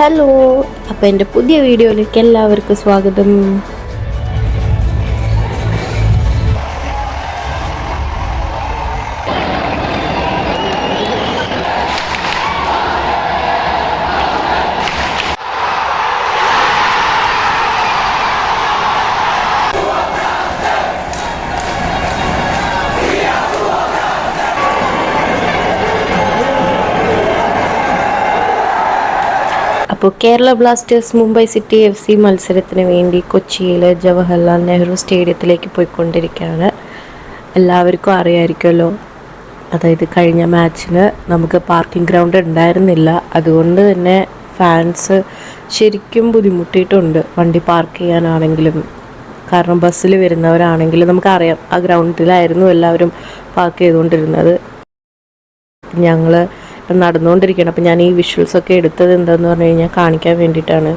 Hello. അപ്പോൾ എന്റെ പുതിയ വീഡിയോയിലേക്ക് എല്ലാവർക്കും സ്വാഗതം. അപ്പോൾ Kerala Blasters Mumbai City F C മത്സരത്തിന് വേണ്ടി കൊച്ചിയിലെ ജവഹർലാൽ നെഹ്റു സ്റ്റേഡിയത്തിലേക്ക് പോയിക്കൊണ്ടിരിക്കുകയാണ്. എല്ലാവർക്കും അറിയാമായിരിക്കുമല്ലോ അതായത് കഴിഞ്ഞ മാച്ചിന് നമുക്ക് പാർക്കിംഗ് ഗ്രൗണ്ട് ഉണ്ടായിരുന്നില്ല. അതുകൊണ്ട് തന്നെ ഫാൻസ് ശരിക്കും ബുദ്ധിമുട്ടിയിട്ടുണ്ട്. വണ്ടി പാർക്ക് ചെയ്യാനാണെങ്കിലും കാരണം ബസ്സിൽ വരുന്നവരാണെങ്കിലും നമുക്കറിയാം ആ ഗ്രൗണ്ടിലായിരുന്നു എല്ലാവരും പാർക്ക് ചെയ്തുകൊണ്ടിരുന്നത്. ഞങ്ങൾ നടന്നുകൊണ്ടിരിക്കുകയാണ്. അപ്പോൾ ഞാൻ ഈ വിഷ്വൽസൊക്കെ എടുത്തത് എന്താന്ന് പറഞ്ഞു കഴിഞ്ഞാൽ കാണിക്കാൻ വേണ്ടിയിട്ടാണ്.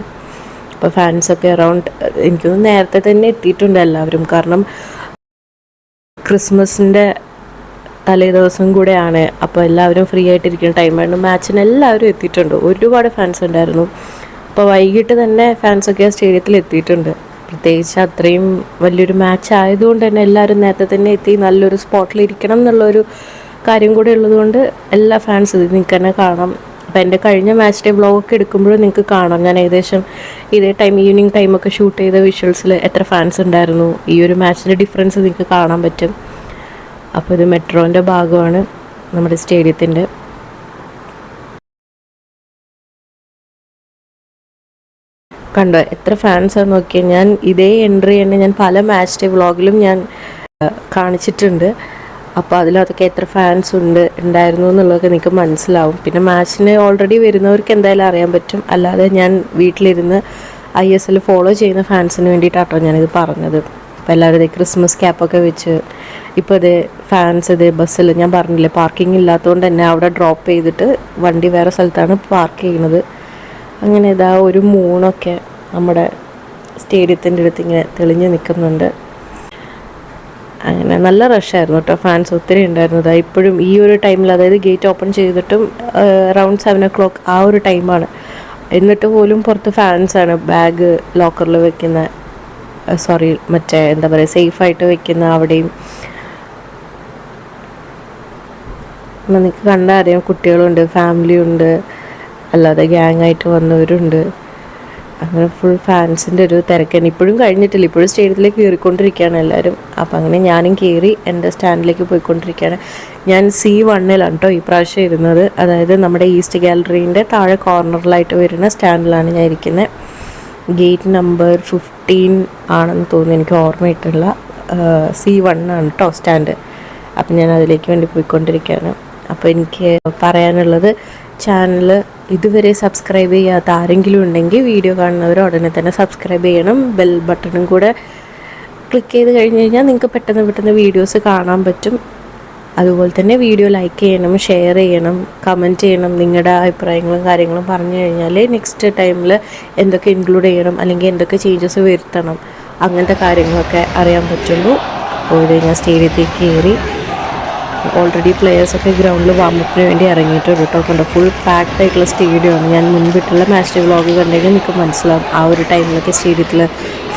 അപ്പോൾ ഫാൻസൊക്കെ അറൗണ്ട് എനിക്കൊന്ന് നേരത്തെ തന്നെ എത്തിയിട്ടുണ്ട് എല്ലാവരും. കാരണം ക്രിസ്മസിന്റെ തലേ ദിവസം കൂടെയാണ്. അപ്പോൾ എല്ലാവരും ഫ്രീ ആയിട്ടിരിക്കുന്ന ടൈമാണ് മാച്ചിന് എല്ലാവരും എത്തിയിട്ടുണ്ട്. ഒരുപാട് ഫാൻസ് ഉണ്ടായിരുന്നു. അപ്പോൾ വൈകിട്ട് തന്നെ ഫാൻസൊക്കെ ആ സ്റ്റേഡിയത്തിൽ എത്തിയിട്ടുണ്ട്. പ്രത്യേകിച്ച് അത്രയും വലിയൊരു മാച്ച് ആയതുകൊണ്ട് തന്നെ എല്ലാവരും നേരത്തെ തന്നെ എത്തി. നല്ലൊരു സ്പോട്ടിൽ ഇരിക്കണം എന്നുള്ളൊരു കാര്യം കൂടെ ഉള്ളതുകൊണ്ട് എല്ലാ ഫാൻസ് ഇത് നിങ്ങൾക്ക് തന്നെ കാണാം. അപ്പോൾ എന്റെ കഴിഞ്ഞ മാച്ച് ഡേ വ്ളോഗൊക്കെ എടുക്കുമ്പോഴും നിങ്ങൾക്ക് കാണാം. ഞാൻ ഏകദേശം ഇതേ ടൈം ഈവനിങ് ടൈമൊക്കെ ഷൂട്ട് ചെയ്ത വിഷ്വൽസിൽ എത്ര ഫാൻസ് ഉണ്ടായിരുന്നു. ഈ ഒരു മാച്ചിന്റെ ഡിഫറൻസ് നിങ്ങൾക്ക് കാണാൻ പറ്റും. അപ്പോൾ ഇത് മെട്രോന്റെ ഭാഗമാണ് നമ്മുടെ സ്റ്റേഡിയത്തിന്റെ കണ്ടോ എത്ര ഫാൻസാന്ന് നോക്കിയാൽ ഞാൻ ഇതേ എൻട്രി തന്നെ ഞാൻ പല മാച്ച് ഡേ വ്ളോഗിലും ഞാൻ കാണിച്ചിട്ടുണ്ട്. അപ്പോൾ അതിലതൊക്കെ എത്ര ഫാൻസ് ഉണ്ട് ഉണ്ടായിരുന്നു എന്നുള്ളതൊക്കെ നിങ്ങൾക്ക് മനസ്സിലാവും. പിന്നെ മാച്ചിന് ഓൾറെഡി വരുന്നവർക്ക് എന്തായാലും അറിയാൻ പറ്റും. അല്ലാതെ ഞാൻ വീട്ടിലിരുന്ന് ഐ എസ് എൽ ഫോളോ ചെയ്യുന്ന ഫാൻസിന് വേണ്ടിയിട്ടാട്ടോ ഞാനിത് പറഞ്ഞത്. അപ്പോൾ എല്ലാവരും ഇതേ ക്രിസ്മസ് ക്യാപ്പൊക്കെ വെച്ച് ഇപ്പോൾ ഇതേ ഫാൻസ് ഇതേ ബസ്സിൽ ഞാൻ പറഞ്ഞില്ലേ പാർക്കിംഗ് ഇല്ലാത്തതുകൊണ്ട് തന്നെ അവിടെ ഡ്രോപ്പ് ചെയ്തിട്ട് വണ്ടി വേറെ സ്ഥലത്താണ് പാർക്ക് ചെയ്യുന്നത്. അങ്ങനെ ഇതാ ഒരു മൂണൊക്കെ നമ്മുടെ സ്റ്റേഡിയത്തിന്റെ അടുത്ത് ഇങ്ങനെ തെളിഞ്ഞ് നിൽക്കുന്നുണ്ട്. അങ്ങനെ നല്ല റഷായിരുന്നു കേട്ടോ. ഫാൻസ് ഒത്തിരി ഉണ്ടായിരുന്നത് ഇപ്പോഴും ഈ ഒരു ടൈമിൽ അതായത് ഗേറ്റ് ഓപ്പൺ ചെയ്തിട്ടും അറൗണ്ട് സെവൻ ഒ ക്ലോക്ക് ആ ഒരു ടൈമാണ് എന്നിട്ട് പോലും പുറത്ത് ഫാൻസാണ് ബാഗ് ലോക്കറിൽ വെക്കുന്ന സോറി മറ്റേ എന്താ പറയുക സേഫായിട്ട് വെക്കുന്ന അവിടെയും. നിങ്ങൾക്ക് കണ്ടാൽ അറിയാം കുട്ടികളുണ്ട് ഫാമിലി ഉണ്ട് അല്ലാതെ ഗ്യാങ് ആയിട്ട് വന്നവരുണ്ട്. അങ്ങനെ ഫുൾ ഫാൻസിന്റെ ഒരു തിരക്കാണ്. ഇപ്പോഴും കഴിഞ്ഞിട്ടില്ല. ഇപ്പോഴും സ്റ്റേഡിയത്തിലേക്ക് കയറിക്കൊണ്ടിരിക്കുകയാണ് എല്ലാവരും. അപ്പം അങ്ങനെ ഞാനും കയറി എന്റെ സ്റ്റാൻഡിലേക്ക് പോയിക്കൊണ്ടിരിക്കുകയാണ്. ഞാൻ സി വണ്ണിലാണ് കേട്ടോ ഈ പ്രാവശ്യം ഇരുന്നത്. അതായത് നമ്മുടെ ഈസ്റ്റ് ഗാലറീന്റെ താഴെ കോർണറിലായിട്ട് വരുന്ന സ്റ്റാൻഡിലാണ് ഞാൻ ഇരിക്കുന്നത് ഗേറ്റ് നമ്പർ ഫിഫ്റ്റീൻ ആണെന്ന് തോന്നുന്നു എനിക്ക് ഓർമ്മയിട്ടുള്ള സി വൺ ആണ് കേട്ടോ സ്റ്റാൻഡ് അപ്പം ഞാൻ അതിലേക്ക് വേണ്ടി പോയിക്കൊണ്ടിരിക്കുകയാണ്. അപ്പോൾ എനിക്ക് പറയാനുള്ളത് ചാനൽ ഇതുവരെ സബ്സ്ക്രൈബ് ചെയ്യാത്ത ആരെങ്കിലും ഉണ്ടെങ്കിൽ വീഡിയോ കാണുന്നവർ ഉടനെ തന്നെ സബ്സ്ക്രൈബ് ചെയ്യണം. ബെൽ ബട്ടണും കൂടെ ക്ലിക്ക് ചെയ്ത് കഴിഞ്ഞ് കഴിഞ്ഞാൽ നിങ്ങൾക്ക് പെട്ടെന്ന് പെട്ടെന്ന് വീഡിയോസ് കാണാൻ പറ്റും. അതുപോലെ തന്നെ വീഡിയോ ലൈക്ക് ചെയ്യണം ഷെയർ ചെയ്യണം കമന്റ് ചെയ്യണം. നിങ്ങളുടെ അഭിപ്രായങ്ങളും കാര്യങ്ങളും പറഞ്ഞു കഴിഞ്ഞാൽ നെക്സ്റ്റ് ടൈമിൽ എന്തൊക്കെ ഇൻക്ലൂഡ് ചെയ്യണം അല്ലെങ്കിൽ എന്തൊക്കെ ചേഞ്ചസ് വരുത്തണം. അങ്ങനത്തെ കാര്യങ്ങളൊക്കെ അറിയാൻ പറ്റുള്ളൂ. അപ്പോൾ ഞാൻ സ്റ്റേഡിയത്തേക്ക് കയറി ഓൾറെഡി പ്ലെയേഴ്സൊക്കെ ഗ്രൗണ്ടിൽ വാമപ്പിന് വേണ്ടി ഇറങ്ങിയിട്ടുണ്ട് കേട്ടോ കണ്ടോ ഫുൾ പാക്ഡ് ആയിട്ടുള്ള സ്റ്റേഡിയമാണ് ഞാൻ മുൻപിട്ടുള്ള മാച്ച് വ്ലോഗ് കണ്ടെങ്കിൽ നിങ്ങൾക്ക് മനസ്സിലാവും ആ ഒരു ടൈമിലൊക്കെ സ്റ്റേഡിയത്തിൽ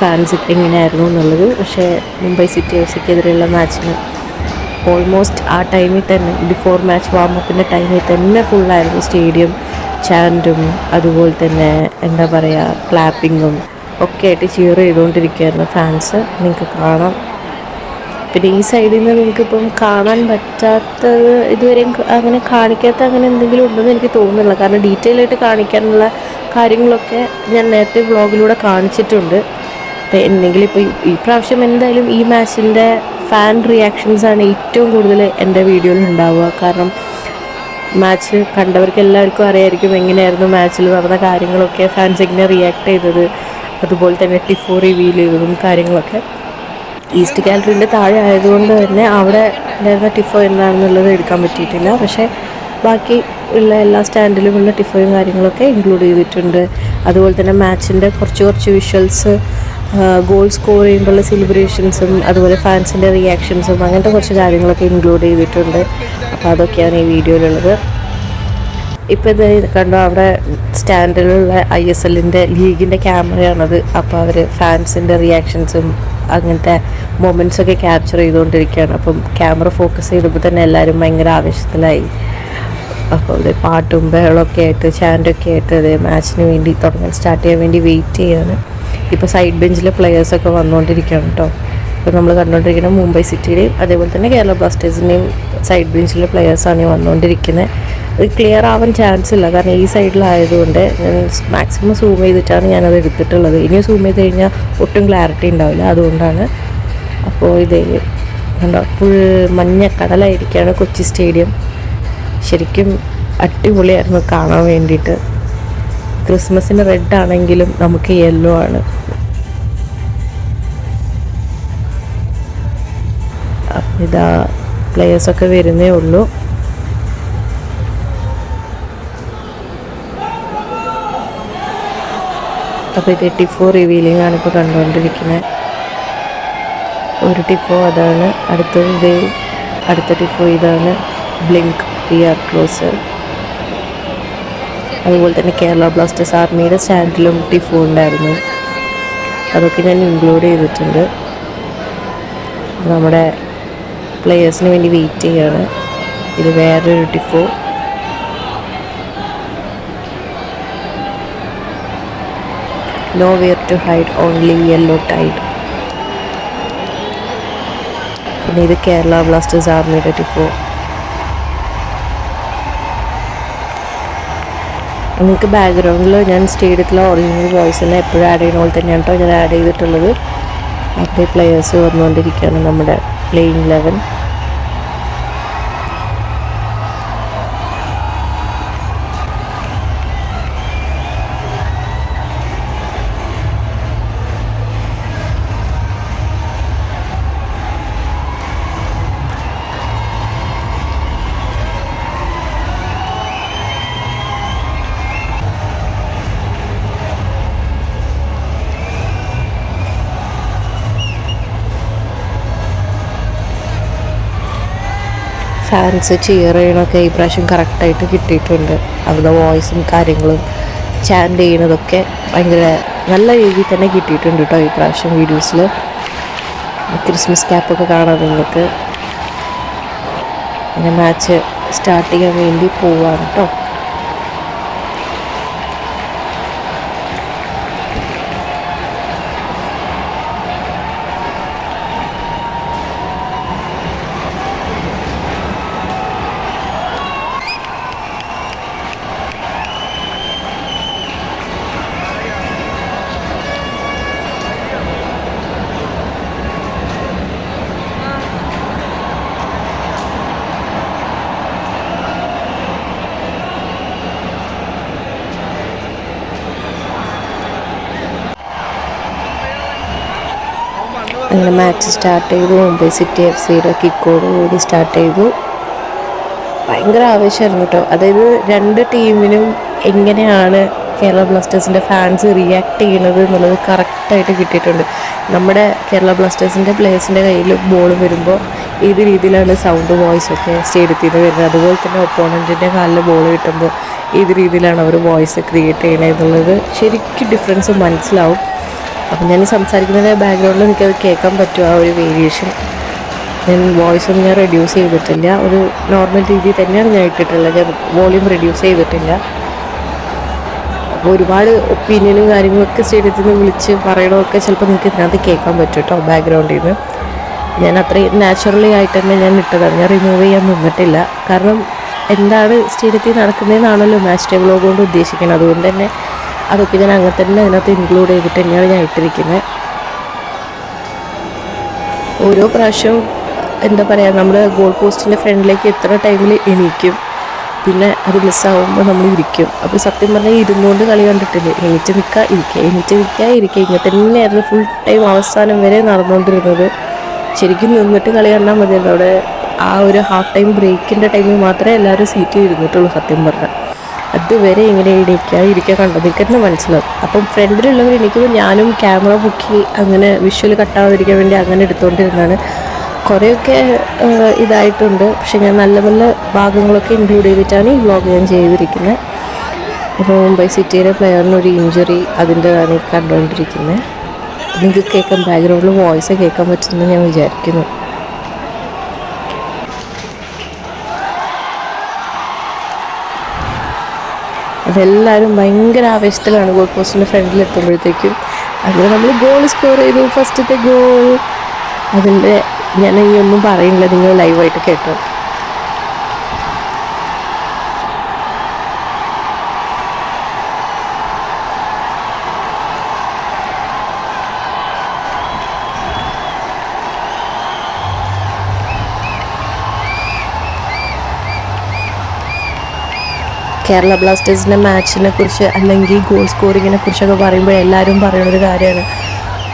ഫാൻസ് എങ്ങനെയായിരുന്നു എന്നുള്ളത്. പക്ഷേ മുംബൈ സിറ്റി എഫ് സിക്കെതിരെയുള്ള മാച്ചിന് ഓൾമോസ്റ്റ് ആ ടൈമിൽ തന്നെ ബിഫോർ മാച്ച് വാമപ്പിന്റെ ടൈമിൽ തന്നെ ഫുള്ളായിരുന്നു സ്റ്റേഡിയം ചാന്റും അതുപോലെ തന്നെ എന്താ പറയുക ക്ലാപ്പിങ്ങും ഒക്കെ ആയിട്ട് ചിയർ ചെയ്തുകൊണ്ടിരിക്കുകയായിരുന്നു ഫാൻസ് നിങ്ങൾക്ക് കാണാം. പിന്നെ ഈ സൈഡിൽ നിന്ന് നിങ്ങൾക്ക് ഇപ്പം കാണാൻ പറ്റാത്തത് ഇതുവരെയും അങ്ങനെ കാണിക്കാത്ത അങ്ങനെ എന്തെങ്കിലും ഉണ്ടെന്ന് എനിക്ക് തോന്നുന്നില്ല. കാരണം ഡീറ്റെയിൽ ആയിട്ട് കാണിക്കാനുള്ള കാര്യങ്ങളൊക്കെ ഞാൻ നേരത്തെ വ്ളോഗിലൂടെ കാണിച്ചിട്ടുണ്ട്. അപ്പം എന്തെങ്കിലും ഇപ്പോൾ ഈ- ഈ പ്രാവശ്യം എന്തായാലും ഈ മാച്ചിന്റെ ഫാൻ റിയാക്ഷൻസ് ആണ് ഏറ്റവും കൂടുതൽ എന്റെ വീഡിയോയിൽ ഉണ്ടാവുക. കാരണം മാച്ച് കണ്ടവർക്ക് എല്ലാവർക്കും അറിയായിരിക്കും എങ്ങനെയായിരുന്നു മാച്ചിൽ നടന്ന കാര്യങ്ങളൊക്കെ ഫാൻസ് എങ്ങനെ റിയാക്ട് ചെയ്തത്. അതുപോലെ തന്നെ ടിഫോ റിവീൽ ചെയ്തതും കാര്യങ്ങളൊക്കെ. ഈസ്റ്റ് ഗാലറിന്റെ താഴെ ആയതുകൊണ്ട് തന്നെ അവിടെ ഉണ്ടായിരുന്ന ടിഫോ എന്താണെന്നുള്ളത് എടുക്കാൻ പറ്റിയിട്ടില്ല. പക്ഷേ ബാക്കി ഉള്ള എല്ലാ സ്റ്റാൻഡിലും ഉള്ള ടിഫോയും കാര്യങ്ങളൊക്കെ ഇൻക്ലൂഡ് ചെയ്തിട്ടുണ്ട്. അതുപോലെ തന്നെ മാച്ചിന്റെ കുറച്ച് കുറച്ച് വിഷ്വൽസ് ഗോൾ സ്കോർ ചെയ്യുമ്പോഴുള്ള സെലിബ്രേഷൻസും അതുപോലെ ഫാൻസിന്റെ റിയാക്ഷൻസും അങ്ങനത്തെ കുറച്ച് കാര്യങ്ങളൊക്കെ ഇൻക്ലൂഡ് ചെയ്തിട്ടുണ്ട്. അപ്പോൾ അതൊക്കെയാണ് ഈ വീഡിയോയിലുള്ളത്. ഇപ്പോൾ ഇത് കണ്ടോ അവിടെ സ്റ്റാൻഡിലുള്ള ഐ എസ് എല്ലിന്റെ ലീഗിന്റെ ക്യാമറയാണത്. അപ്പോൾ അവർ ഫാൻസിന്റെ റിയാക്ഷൻസും അങ്ങനത്തെ മൊമെന്റ്സ് ഒക്കെ ക്യാപ്ചർ ചെയ്തുകൊണ്ടിരിക്കുകയാണ്. അപ്പം ക്യാമറ ഫോക്കസ് ചെയ്തപ്പോൾ തന്നെ എല്ലാവരും ഭയങ്കര ആവേശത്തിലായി. അപ്പോൾ ഇത് പാട്ടും ബഹളമൊക്കെ ആയിട്ട് ചാൻഡൊക്കെ ആയിട്ട് അത് മാച്ചിന് വേണ്ടി തുടങ്ങാൻ സ്റ്റാർട്ട് ചെയ്യാൻ വേണ്ടി വെയിറ്റ് ചെയ്യാണ്. ഇപ്പോൾ സൈഡ് ബെഞ്ചിലെ പ്ലെയേഴ്സൊക്കെ വന്നുകൊണ്ടിരിക്കുകയാണ് കേട്ടോ ഇപ്പോൾ നമ്മൾ കണ്ടുകൊണ്ടിരിക്കുന്ന മുംബൈ സിറ്റിയുടെയും അതേപോലെ തന്നെ കേരള ബ്ലാസ്റ്റേഴ്സിന്റെയും സൈഡ് ബെഞ്ചിലെ പ്ലെയേഴ്സാണ് വന്നുകൊണ്ടിരിക്കുന്നത് ക്ലിയർ ആവാൻ ചാൻസ് ഇല്ല. കാരണം ഈ സൈഡിലായതുകൊണ്ട് ഞാൻ മാക്സിമം സൂം ചെയ്തിട്ടാണ് ഞാനത് എടുത്തിട്ടുള്ളത്. ഇനി സൂം ചെയ്ത് കഴിഞ്ഞാൽ ഒട്ടും ക്ലാരിറ്റി ഉണ്ടാവില്ല. അതുകൊണ്ടാണ് അപ്പോൾ ഇത് കണ്ടോ ഫുൾ മഞ്ഞ കടലായിരിക്കുകയാണ് കൊച്ചി സ്റ്റേഡിയം ശരിക്കും അടിപൊളിയായിരുന്നു കാണാൻ വേണ്ടിയിട്ട്. ക്രിസ്മസിന് റെഡ് ആണെങ്കിലും നമുക്ക് യെല്ലോ ആണ്. ഇതാ പ്ലെയേഴ്സൊക്കെ വരുന്നേ ഉള്ളൂ. അപ്പോൾ ഇത് ടിഫോ റിവീലിംഗ് ആണ് ഇപ്പോൾ കണ്ടുകൊണ്ടിരിക്കുന്നത് ഒരു ടിഫോ അതാണ്. അടുത്തത് ഇതേ അടുത്ത ടിഫോ ഇതാണ് ബ്ലിങ്ക് പി ആർ ക്ലോസ് അതുപോലെ തന്നെ കേരള ബ്ലാസ്റ്റേഴ്സ് ആർമിയുടെ സ്റ്റാൻഡിലും ടിഫോ ഉണ്ടായിരുന്നു. അതൊക്കെ ഞാൻ ഇൻക്ലൂഡ് ചെയ്തിട്ടുണ്ട്. നമ്മുടെ പ്ലെയേഴ്സിന് വേണ്ടി വെയിറ്റ് ചെയ്യാണ്. ഇത് വേറൊരു tifo nowhere to hide only yellow tide. പിന്നെ ഇത് കേരള ബ്ലാസ്റ്റേഴ്സ് ആർമിയുടെ ടിഫോ നിങ്ങൾക്ക് ബാക്ക്ഗ്രൗണ്ടിൽ ഞാൻ സ്റ്റേഡിയത്തിലെ ഒറിജിനൽ വോയിസ് തന്നെ എപ്പോഴും ആഡ് ചെയ്യുന്ന പോലെ തന്നെയാണ് കേട്ടോ ഞാൻ ആഡ് ചെയ്തിട്ടുള്ളത്. അപ്പോൾ പ്ലെയേഴ്സ് വന്നുകൊണ്ടിരിക്കുകയാണ് നമ്മുടെ പ്ലേയിങ് ലെവൻ ഫാൻസ് ചിയർ ഈ പ്രാവശ്യം കറക്റ്റായിട്ട് കിട്ടിയിട്ടുണ്ട്. അവരുടെ വോയിസും കാര്യങ്ങളും ചാൻഡ് ചെയ്യുന്നതൊക്കെ ഭയങ്കര നല്ല രീതിയിൽ തന്നെ കിട്ടിയിട്ടുണ്ട് കേട്ടോ ഈ പ്രാവശ്യം വീഡിയോസിൽ ക്രിസ്മസ് ക്യാപ്പൊക്കെ കാണാം നിങ്ങൾക്ക്. പിന്നെ മാച്ച് സ്റ്റാർട്ട് ചെയ്യാൻ വേണ്ടി പോവാണ് കേട്ടോ അങ്ങനെ മാച്ച് സ്റ്റാർട്ട് ചെയ്തു. മുംബൈ സിറ്റി എഫ് സിയുടെ കിക്കോട് കൂടി സ്റ്റാർട്ട് ചെയ്തു. ഭയങ്കര ആവേശമായിരുന്നു കേട്ടോ അതായത് രണ്ട് ടീമിനും എങ്ങനെയാണ് കേരള ബ്ലാസ്റ്റേഴ്സിന്റെ ഫാൻസ് റിയാക്ട് ചെയ്യണത് എന്നുള്ളത് കറക്റ്റായിട്ട് കിട്ടിയിട്ടുണ്ട്. നമ്മുടെ കേരള ബ്ലാസ്റ്റേഴ്സിന്റെ പ്ലേയേഴ്സിന്റെ കയ്യിൽ ബോൾ വരുമ്പോൾ ഏത് രീതിയിലാണ് സൗണ്ട് വോയിസ് ഒക്കെ സ്റ്റേഡിയത്തിൽ നിന്ന് വരുന്നത്? അതുപോലെ തന്നെ ഒപ്പോണന്റിന്റെ കാലിൽ ബോൾ കിട്ടുമ്പോൾ ഏത് രീതിയിലാണ് അവർ വോയിസ് ക്രിയേറ്റ് ചെയ്യണത് എന്നുള്ളത് ശരിക്കും ഡിഫറൻസ് മനസ്സിലാവും. അപ്പം ഞാൻ സംസാരിക്കുന്നതിന്റെ ബാക്ക്ഗ്രൗണ്ടിൽ എനിക്കത് കേൾക്കാൻ പറ്റും ആ ഒരു വേരിയേഷൻ ഞാൻ വോയിസ് ഞാൻ റെഡ്യൂസ് ചെയ്തിട്ടില്ല. ഒരു നോർമൽ രീതിയിൽ തന്നെയാണ് ഞാൻ ഇട്ടിട്ടുള്ളത്. ഞാൻ വോളിയം റെഡ്യൂസ് ചെയ്തിട്ടില്ല. അപ്പോൾ ഒരുപാട് ഒപ്പീനിയനും കാര്യങ്ങളൊക്കെ സ്റ്റേഡിയത്തിൽ നിന്ന് വിളിച്ച് പറയണമൊക്കെ ചിലപ്പോൾ നിങ്ങൾക്ക് ഇതിനകത്ത് കേൾക്കാൻ പറ്റും കേട്ടോ ബാക്ക്ഗ്രൗണ്ടിൽ നിന്ന് ഞാൻ അത്രയും നാച്ചുറലി ആയിട്ട് തന്നെ ഞാൻ ഇട്ടതാണ്. ഞാൻ റിമൂവ് ചെയ്യാൻ നിന്നിട്ടില്ല. കാരണം എന്താണ് സ്റ്റേഡിയത്തിൽ നടക്കുന്നതെന്നാണല്ലോ മാച്ച് ടൈം വ്ലോഗ് കൊണ്ട് ഉദ്ദേശിക്കുന്നത് അതുകൊണ്ട് തന്നെ അതൊക്കെ ഞാൻ അങ്ങനെ തന്നെ അതിനകത്ത് ഇൻക്ലൂഡ് ചെയ്തിട്ട് തന്നെയാണ് ഞാൻ ഇട്ടിരിക്കുന്നത്. ഓരോ പ്രാവശ്യവും എന്താ പറയുക നമ്മൾ ഗോൾ പോസ്റ്റിന്റെ ഫ്രണ്ടിലേക്ക് എത്ര ടൈമിൽ എണീക്കും. പിന്നെ അത് മിസ്സാവുമ്പോൾ നമ്മൾ ഇരിക്കും. അപ്പോൾ സത്യം പറഞ്ഞാൽ ഇരുന്നുകൊണ്ട് കളി കണ്ടിട്ടില്ല? എണീറ്റ് നിൽക്കുക ഇരിക്കുക എണീറ്റ് നിൽക്കുക ഇരിക്കുക ഇങ്ങനെ തന്നെയായിരുന്നു ഫുൾ ടൈം അവസാനം വരെ നടന്നുകൊണ്ടിരുന്നത് ശരിക്കും നിന്നിട്ട് കളി കണ്ടാൽ മതിയല്ലോ. അവിടെ ആ ഒരു ഹാഫ് ടൈം ബ്രേക്കിന്റെ ടൈമിൽ മാത്രമേ എല്ലാവരും സീറ്റ് ഇരുന്നിട്ടുള്ളൂ സത്യം പറഞ്ഞാൽ അതുവരെ ഇങ്ങനെ എണീക്കുക ഇരിക്കുക കണ്ടത്. എനിക്ക് തന്നെ മനസ്സിലാവും. അപ്പം ഫ്രണ്ടിലുള്ളവർ എനിക്ക് ഞാനും ക്യാമറ പൊക്കി അങ്ങനെ വിഷ്വൽ കട്ടാവാതിരിക്കാൻ വേണ്ടി അങ്ങനെ എടുത്തുകൊണ്ടിരുന്നതാണ് കുറേയൊക്കെ ഇതായിട്ടുണ്ട്. പക്ഷെ ഞാൻ നല്ല നല്ല ഭാഗങ്ങളൊക്കെ ഇൻക്ലൂഡ് ചെയ്തിട്ടാണ് ഈ വ്ളോഗ് ഞാൻ ചെയ്തിരിക്കുന്നത് ഇപ്പോൾ മുംബൈ സിറ്റിയുടെ പ്ലെയറിന് ഒരു ഇഞ്ചുറി അതിന്റെതാണ് ഈ കണ്ടുകൊണ്ടിരിക്കുന്നത് നിങ്ങൾക്ക് കേൾക്കാൻ ബാക്ക്ഗ്രൗണ്ടിൽ വോയിസ് കേൾക്കാൻ പറ്റുമെന്ന് ഞാൻ വിചാരിക്കുന്നു. അതെല്ലാവരും ഭയങ്കര ആവേശത്തിലാണ് ഗോൾ പോസ്റ്റിന്റെ ഫ്രണ്ടിൽ എത്തുമ്പോഴത്തേക്കും. അങ്ങനെ നമ്മൾ ഗോൾ സ്കോർ ചെയ്തു. ഫസ്റ്റത്തെ ഗോൾ അതിന്റെ ഞാൻ ഒന്നും പറയുന്നില്ല നിങ്ങൾ ലൈവായിട്ട് കേട്ടോ. കേരള ബ്ലാസ്റ്റേഴ്സിന്റെ മാച്ചിനെ കുറിച്ച് അല്ലെങ്കിൽ ഗോൾ സ്കോറിങ്ങിനെ കുറിച്ചൊക്കെ പറയുമ്പോൾ എല്ലാവരും പറയുന്നൊരു കാര്യമാണ്.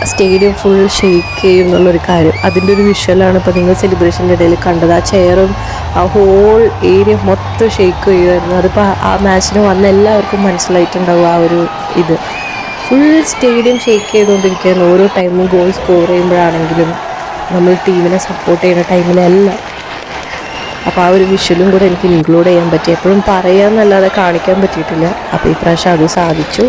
സ്റ്റേഡിയം ഫുൾ ഷെയ്ക്ക് ചെയ്യും എന്നുള്ളൊരു കാര്യം. അതിന്റെ ഒരു വിഷ്വലാണ് ഇപ്പോൾ നിങ്ങൾ സെലിബ്രേഷന്റെ ഇടയിൽ കണ്ടത്. ആ ചെയറും ആ ഹോൾ ഏരിയ മൊത്തം ഷെയ്ക്ക് ചെയ്യുമായിരുന്നു. അതിപ്പോൾ ആ- മാച്ചിന് വന്ന എല്ലാവർക്കും മനസ്സിലായിട്ടുണ്ടാവും ആ ഒരു ഇത്. ഫുൾ സ്റ്റേഡിയം ഷെയ്ക്ക് ചെയ്തുകൊണ്ടിരിക്കുകയാണ്. ഓരോ ടൈമും ഗോൾ സ്കോർ ചെയ്യുമ്പോഴാണെങ്കിലും നമ്മൾ ടീമിനെ സപ്പോർട്ട് ചെയ്യുന്ന ടൈമിലെല്ലാം അപ്പോൾ ആ ഒരു വിഷ്വലും കൂടെ എനിക്ക് ഇൻക്ലൂഡ് ചെയ്യാൻ പറ്റി. എപ്പോഴും പറയാമെന്നല്ലാതെ കാണിക്കാൻ പറ്റിയിട്ടില്ല. അപ്പോൾ ഈ പ്രാവശ്യം അത് സാധിച്ചു.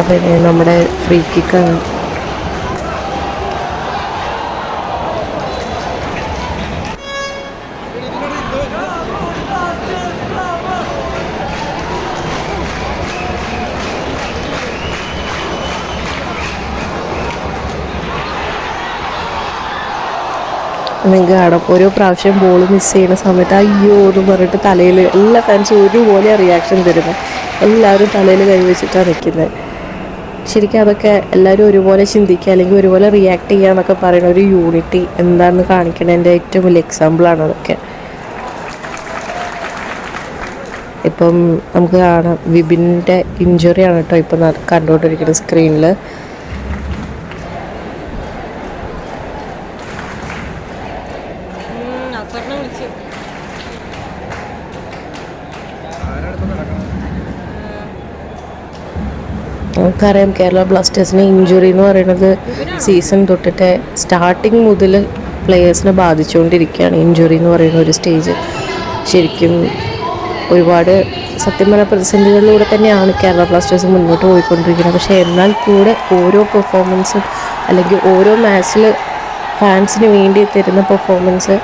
അപ്പോൾ നമ്മുടെ ഫ്രീ കിക്കാണ് നിങ്ങൾക്ക് കാണാം. ഓരോ പ്രാവശ്യം ബോൾ മിസ് ചെയ്യുന്ന സമയത്ത് അയ്യോ എന്ന് പറഞ്ഞിട്ട് തലയിൽ എല്ലാ ഫാൻസും ഒരുപോലെ റിയാക്ഷൻ തരുന്നത് എല്ലാവരും തലയിൽ കൈവച്ചിട്ടാണ് നിൽക്കുന്നത് ശരിക്കും അതൊക്കെ എല്ലാവരും ഒരുപോലെ ചിന്തിക്കുക അല്ലെങ്കിൽ ഒരുപോലെ റിയാക്ട് ചെയ്യുക എന്നൊക്കെ പറയുന്ന ഒരു യൂണിറ്റി എന്താണെന്ന് കാണിക്കണതിന്റെ ഏറ്റവും വലിയ എക്സാമ്പിളാണ് അതൊക്കെ. ഇപ്പം നമുക്ക് കാണാം വിപിന്റെ ഇഞ്ചുറിയാണ് കേട്ടോ ഇപ്പം കണ്ടുകൊണ്ടിരിക്കുന്നത് സ്ക്രീനിൽ നമുക്കറിയാം കേരള ബ്ലാസ്റ്റേഴ്സിന് ഇഞ്ചുറി എന്ന് പറയുന്നത് സീസൺ തൊട്ടിട്ട് സ്റ്റാർട്ടിങ് മുതൽ പ്ലെയേഴ്സിനെ ബാധിച്ചുകൊണ്ടിരിക്കുകയാണ്. ഇഞ്ചുറി എന്ന് പറയുന്ന ഒരു സ്റ്റേജ് ശരിക്കും ഒരുപാട് സത്യം പറഞ്ഞ പ്രതിസന്ധികളിലൂടെ തന്നെയാണ് കേരള ബ്ലാസ്റ്റേഴ്സ് മുന്നോട്ട് പോയിക്കൊണ്ടിരിക്കുന്നത്. പക്ഷേ എന്നാൽ കൂടെ ഓരോ പെർഫോമൻസും അല്ലെങ്കിൽ ഓരോ മാച്ചിൽ ഫാൻസിന് വേണ്ടി തരുന്ന പെർഫോമൻസ്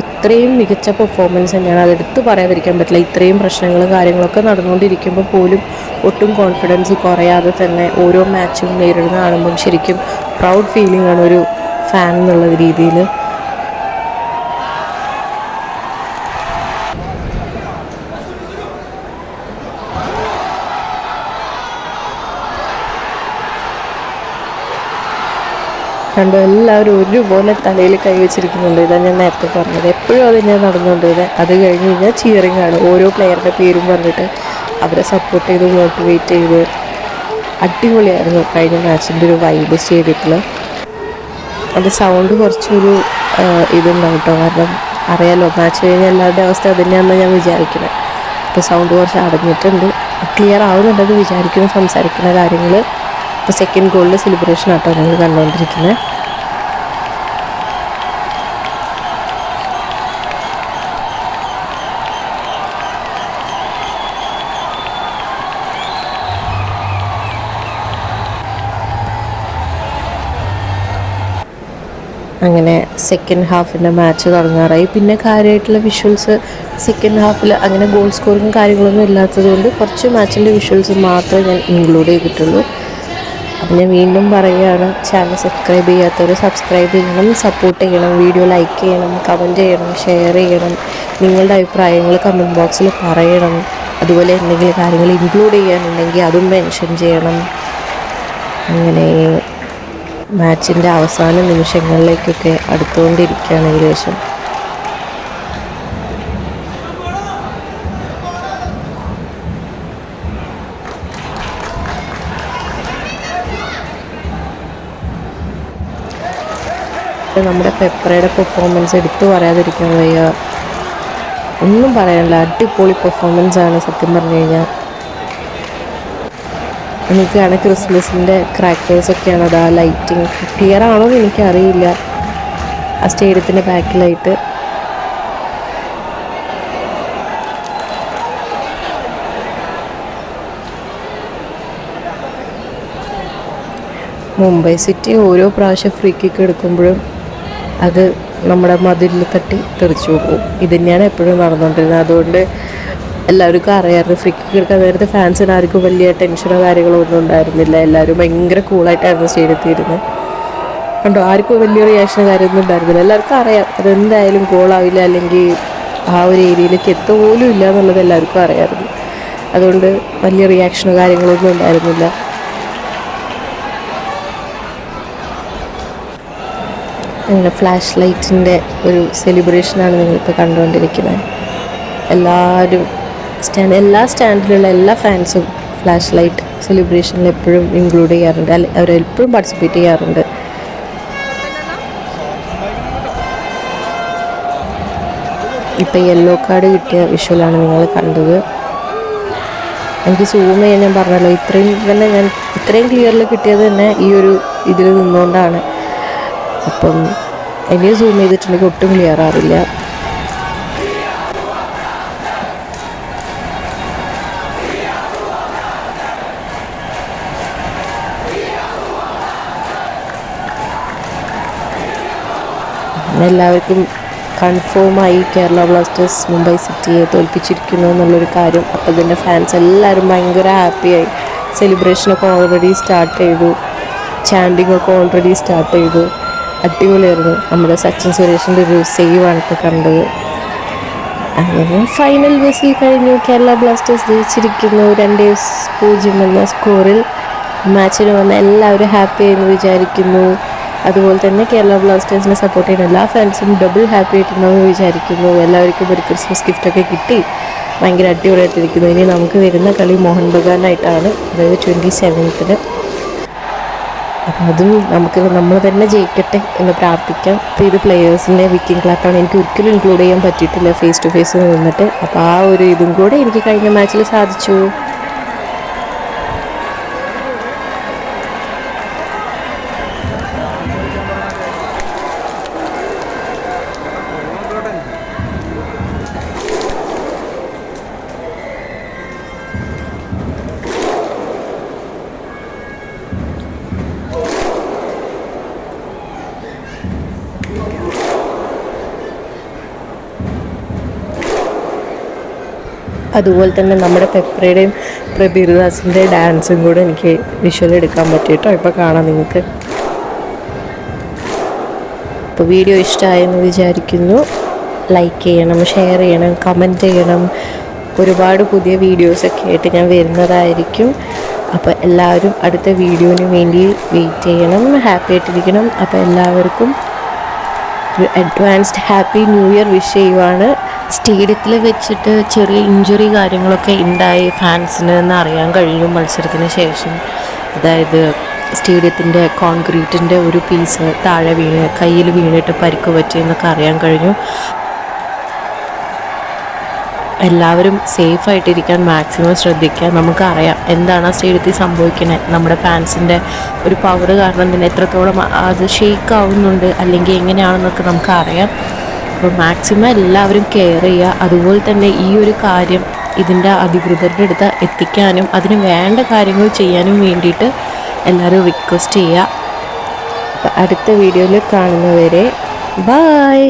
അത്രയും മികച്ച പെർഫോമൻസ് തന്നെയാണ്. അതെടുത്ത് പറയാതിരിക്കാൻ പറ്റില്ല. ഇത്രയും പ്രശ്നങ്ങളും കാര്യങ്ങളൊക്കെ നടന്നുകൊണ്ടിരിക്കുമ്പോൾ പോലും ഒട്ടും കോൺഫിഡൻസ് കുറയാതെ തന്നെ ഓരോ മാച്ചും നേരിടുന്ന കാണുമ്പം ശരിക്കും പ്രൗഡ് ഫീലിംഗ് ആണ് ഒരു ഫാൻ എന്നുള്ള രീതിയിൽ കണ്ടു. എല്ലാവരും ഒരുപോലെ തലയിൽ കൈവച്ചിരിക്കുന്നുണ്ട് ഇതാ ഞാൻ നേരത്തെ പറഞ്ഞത്. എപ്പോഴും അത് ഞാൻ നടന്നുകൊണ്ടിരുന്നത് അത് കഴിഞ്ഞ് കഴിഞ്ഞാൽ ചിയറിംഗ് ആണ്. ഓരോ പ്ലെയറുടെ പേരും പറഞ്ഞിട്ട് അവരെ സപ്പോർട്ട് ചെയ്ത് മോട്ടിവേറ്റ് ചെയ്ത് അടിപൊളിയായിരുന്നു കഴിഞ്ഞ മാച്ചിന്റെ ഒരു വൈബ് സ്റ്റേഡിയത്തിൽ അതിന്റെ സൗണ്ട് കുറച്ചൊരു ഇതുണ്ടാവും കേട്ടോ കാരണം അറിയാലോ മാച്ച് കഴിഞ്ഞാൽ എല്ലാവരുടെ അവസ്ഥ തന്നെയാണെന്ന് ഞാൻ വിചാരിക്കുന്നത് അപ്പോൾ സൗണ്ട് കുറച്ച് അടഞ്ഞിട്ടുണ്ട്. ക്ലിയർ ആവുന്നുണ്ടെന്ന് വിചാരിക്കുന്നു സംസാരിക്കുന്ന കാര്യങ്ങൾ ഇപ്പോൾ സെക്കൻഡ് ഗോളിൽ സെലിബ്രേഷൻ ആട്ടോ ഞങ്ങൾ കണ്ടുകൊണ്ടിരിക്കുന്നത് അങ്ങനെ സെക്കൻഡ് ഹാഫിന്റെ മാച്ച് തുടങ്ങാറായി. പിന്നെ കാര്യമായിട്ടുള്ള വിഷ്വൽസ് സെക്കൻഡ് ഹാഫിൽ അങ്ങനെ ഗോൾ സ്കോറിങ്ങും കാര്യങ്ങളൊന്നും ഇല്ലാത്തതുകൊണ്ട് കുറച്ച് മാച്ചിന്റെ വിഷ്വൽസ് മാത്രമേ ഞാൻ ഇൻക്ലൂഡ് ചെയ്തിട്ടുള്ളൂ. അപ്പം ഞാൻ വീണ്ടും പറയുകയാണ് ചാനൽ സബ്സ്ക്രൈബ് ചെയ്യാത്തവർ സബ്സ്ക്രൈബ് ചെയ്യണം സപ്പോർട്ട് ചെയ്യണം വീഡിയോ ലൈക്ക് ചെയ്യണം കമന്റ് ചെയ്യണം ഷെയർ ചെയ്യണം നിങ്ങളുടെ അഭിപ്രായങ്ങൾ കമന്റ് ബോക്സിൽ പറയണം. അതുപോലെ എന്തെങ്കിലും കാര്യങ്ങൾ ഇൻക്ലൂഡ് ചെയ്യാനുണ്ടെങ്കിൽ അതും മെൻഷൻ ചെയ്യണം. അങ്ങനെ മാച്ചിന്റെ അവസാന നിമിഷങ്ങളിലേക്കൊക്കെ അടുത്തുകൊണ്ടിരിക്കുകയാണ് ഏകദേശം നമ്മുടെ പെപ്പറയുടെ പെർഫോമൻസ് എടുത്തു പറയാതിരിക്കാൻ വയ്യ. ഒന്നും പറയാനില്ല അടിപൊളി പെർഫോമൻസ് ആണ് സത്യം പറഞ്ഞു കഴിഞ്ഞാൽ എനിക്കാണ് ക്രിസ്മസിന്റെ ക്രാക്കേഴ്സൊക്കെയാണ് അത് ആ ലൈറ്റിങ് ക്ലിയർ ആണോ എന്ന് എനിക്കറിയില്ല. ആ സ്റ്റേഡിയത്തിന്റെ ബാക്കിലായിട്ട് മുംബൈ സിറ്റി ഓരോ പ്രാവശ്യം ഫ്രീ കിക്ക് എടുക്കുമ്പോഴും അത് നമ്മുടെ മതിലിൽ തട്ടി തെറിച്ചു പോകും. ഇത് തന്നെയാണ് എപ്പോഴും നടന്നുകൊണ്ടിരുന്നത്. അതുകൊണ്ട് എല്ലാവർക്കും അറിയാമായിരുന്നു ഫ്രീ കിക്ക് എടുക്കാൻ നേരത്തെ ഫാൻസിന് ആർക്കും വലിയ ടെൻഷനോ കാര്യങ്ങളോ ഒന്നും ഉണ്ടായിരുന്നില്ല. എല്ലാവരും ഭയങ്കര കൂളായിട്ടായിരുന്നു സ്റ്റേഡിയത്തിൽ ഇരുന്നത്. കണ്ടോ ആർക്കും വലിയ റിയാക്ഷനോ കാര്യമൊന്നും ഉണ്ടായിരുന്നില്ല. എല്ലാവർക്കും അറിയാം. അതെന്തായാലും ഗോളാവില്ല അല്ലെങ്കിൽ ആ ഒരു ഏരിയയിലേക്ക് എത്തുക പോലും ഇല്ല എന്നുള്ളത് എല്ലാവർക്കും അറിയാമായിരുന്നു. അതുകൊണ്ട് വലിയ റിയാക്ഷനോ കാര്യങ്ങളൊന്നും ഉണ്ടായിരുന്നില്ല. അങ്ങനെ ഫ്ലാഷ് ലൈറ്റിന്റെ ഒരു സെലിബ്രേഷനാണ് നിങ്ങളിപ്പോൾ കണ്ടുകൊണ്ടിരിക്കുന്നത്. എല്ലാവരും സ്റ്റാൻഡ് എല്ലാ സ്റ്റാൻഡിലുള്ള എല്ലാ ഫാൻസും ഫ്ലാഷ് ലൈറ്റ് സെലിബ്രേഷനിൽ എപ്പോഴും ഇൻക്ലൂഡ് ചെയ്യാറുണ്ട്. അല്ലെ അവരെപ്പോഴും പാർട്ടിസിപ്പേറ്റ് ചെയ്യാറുണ്ട്. ഇപ്പം യെല്ലോ കാർഡ് കിട്ടിയ വിഷ്വലാണ് നിങ്ങൾ കണ്ടത്. എനിക്ക് സൂം ചെയ്യാൻ ഞാൻ പറഞ്ഞല്ലോ ഇത്രയും തന്നെ ഞാൻ ഇത്രയും ക്ലിയറിൽ കിട്ടിയത് തന്നെ ഈ ഒരു ഇതിൽ നിന്നുകൊണ്ടാണ്. അപ്പം എന്നെ സൂം ചെയ്തിട്ടുണ്ടെങ്കിൽ ഒട്ടും ക്ലിയർ ആവില്ല. എല്ലാവർക്കും കൺഫേമായി കേരള ബ്ലാസ്റ്റേഴ്സ് മുംബൈ സിറ്റിയെ തോൽപ്പിച്ചിരിക്കുന്നു എന്നുള്ളൊരു കാര്യം. അപ്പോൾ ഇതിന്റെ ഫാൻസ് എല്ലാവരും ഭയങ്കര ഹാപ്പിയായി സെലിബ്രേഷനൊക്കെ ഓൾറെഡി സ്റ്റാർട്ട് ചെയ്തു. ചാൻഡിങ് ഒക്കെ ഓൾറെഡി സ്റ്റാർട്ട് ചെയ്തു. അടിപൊളിയായിരുന്നു. നമ്മുടെ സച്ചിൻ സുരേഷിന്റെ ഒരു സേവാണ് ഇപ്പോൾ കണ്ടത്. അങ്ങനെ ഫൈനൽ വിസിൽ കഴിഞ്ഞു. കേരള ബ്ലാസ്റ്റേഴ്സ് ജയിച്ചിരിക്കുന്നു. രണ്ട് പൂജ്യം എന്ന സ്കോറിൽ മാച്ചിന് വന്ന എല്ലാവരും ഹാപ്പി എന്ന് വിചാരിക്കുന്നു. അതുപോലെ തന്നെ കേരള ബ്ലാസ്റ്റേഴ്സിനെ സപ്പോർട്ട് ചെയ്യുന്ന എല്ലാ ഫാൻസും ഡബിൾ ഹാപ്പി ആയിട്ടുണ്ടെന്ന് വിചാരിക്കുന്നു. എല്ലാവർക്കും ഒരു ക്രിസ്മസ് ഗിഫ്റ്റൊക്കെ കിട്ടി. ഭയങ്കര അടിപൊളിയായിട്ടിരിക്കുന്നു. ഇനി നമുക്ക് വരുന്ന കളി മോഹൻ ബഗാനായിട്ടാണ് അതായത് ട്വന്റി സെവൻത്തിന് അപ്പം അതും നമുക്ക് നമ്മൾ തന്നെ ജയിക്കട്ടെ എന്ന് പ്രാർത്ഥിക്കാം. അപ്പോൾ ഇത് പ്ലെയേഴ്സിന്റെ വിക്കിംഗ് ക്ലാപ്പാണ് എനിക്ക് ഒരിക്കലും ഇൻക്ലൂഡ് ചെയ്യാൻ പറ്റിയിട്ടില്ല. ഫേസ് ടു ഫേസ് നിന്നിട്ട്. അപ്പോൾ ആ ഒരു ഇതും കൂടെ എനിക്ക് കഴിഞ്ഞ മാച്ചിൽ സാധിച്ചു. അതുപോലെ തന്നെ നമ്മുടെ പെപ്രയുടെയും പ്രബീർദാസിന്റെ ഡാൻസും കൂടെ എനിക്ക് വിഷ്വൽ എടുക്കാൻ പറ്റിയിട്ടോ? ഇപ്പോൾ കാണാം നിങ്ങൾക്ക്. അപ്പോൾ വീഡിയോ ഇഷ്ടമായെന്ന് വിചാരിക്കുന്നു. ലൈക്ക് ചെയ്യണം ഷെയർ ചെയ്യണം കമന്റ് ചെയ്യണം. ഒരുപാട് പുതിയ വീഡിയോസൊക്കെ ആയിട്ട് ഞാൻ വരുന്നതായിരിക്കും. അപ്പോൾ എല്ലാവരും അടുത്ത വീഡിയോന് വേണ്ടി വെയിറ്റ് ചെയ്യണം ഹാപ്പി ആയിട്ടിരിക്കണം. അപ്പോൾ എല്ലാവർക്കും ഒരു advanced happy new year wish ചെയ്യുവാണ്. സ്റ്റേഡിയത്തിൽ വെച്ചിട്ട് ചെറിയ ഇഞ്ചുറി കാര്യങ്ങളൊക്കെ ഉണ്ടായി ഫാൻസിന് എന്ന് അറിയാൻ കഴിഞ്ഞു മത്സരത്തിന് ശേഷം. അതായത് സ്റ്റേഡിയത്തിന്റെ കോൺക്രീറ്റിന്റെ ഒരു പീസ് താഴെ വീണ് കയ്യിൽ വീണിട്ട് പരിക്ക് പറ്റിയെന്നൊക്കെ അറിയാൻ കഴിഞ്ഞു. എല്ലാവരും സേഫ് ആയിട്ടിരിക്കാൻ മാക്സിമം ശ്രദ്ധിക്കുക നമുക്കറിയാം എന്താണ് ആ സ്റ്റേഡിയത്തിൽ സംഭവിക്കുന്നത് നമ്മുടെ ഫാൻസിന്റെ ഒരു പവർ കാരണം തന്നെ എത്രത്തോളം അത് ഷെയ്ക്ക് ആവുന്നുണ്ട് അല്ലെങ്കിൽ എങ്ങനെയാണെന്നൊക്കെ നമുക്കറിയാം അപ്പോൾ മാക്സിമം എല്ലാവരും കെയർ ചെയ്യുക. അതുപോലെ തന്നെ ഈ ഒരു കാര്യം ഇതിന്റെ അധികൃതരുടെ അടുത്ത് എത്തിക്കാനും അതിന് വേണ്ട കാര്യങ്ങൾ ചെയ്യാനും വേണ്ടിയിട്ട് എല്ലാവരും റിക്വസ്റ്റ് ചെയ്യുക. അടുത്ത വീഡിയോയിൽ കാണുന്നവരെ ബായ്